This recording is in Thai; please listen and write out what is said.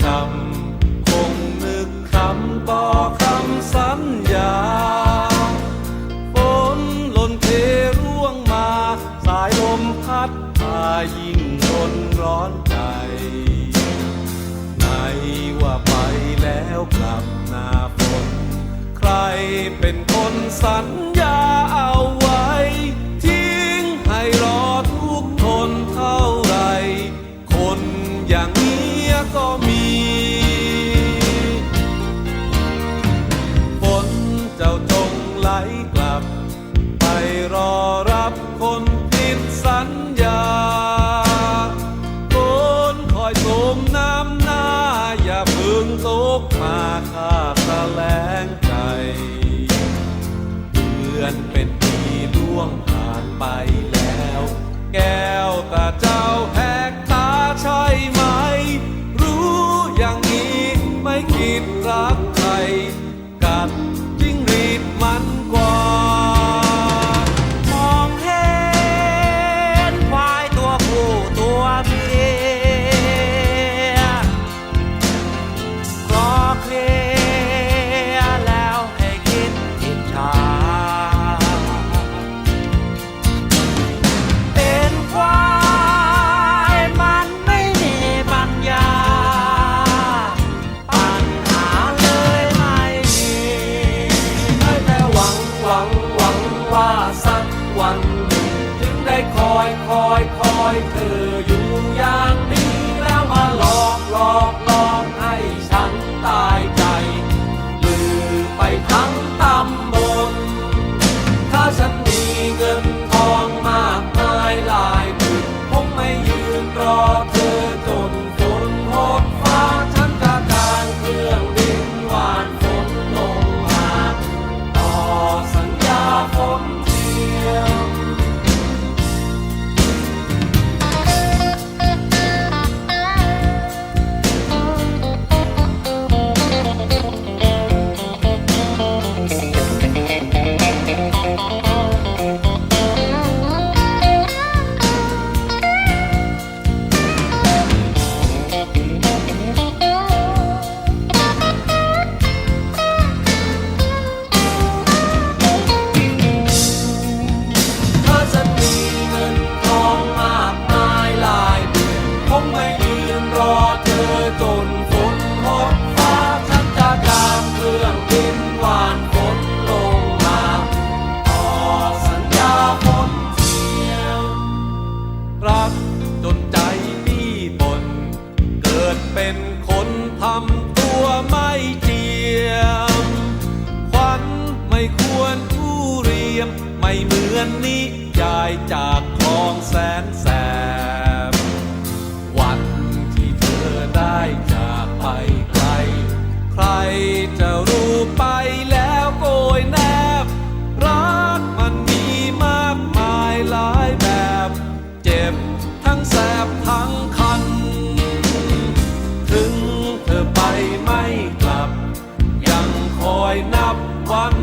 ช้ำคงนึกคำต่อคำสัญญาฝนหล่นเทร่วงมา สายลมพัดพายิ่งทนร้อนใจไหนว่าไปแล้วกลับหน้าฝน ใครเป็นคนสัญญา ลุกมาข้าแสลงใจ เดือนเป็นปีล่วงผ่านไปแล้ว ยม ไม่เหมือนนิยายจากคลองแสนแสบ วันที่เธอได้จากไปไกล ใครจะรู้ไปแล้วโกยแนบ รักมันมีมากมายหลายแบบ เจ็บทั้งแสบทั้งคัน ถึงเธอไปไม่กลับ ยังคอยนับวัน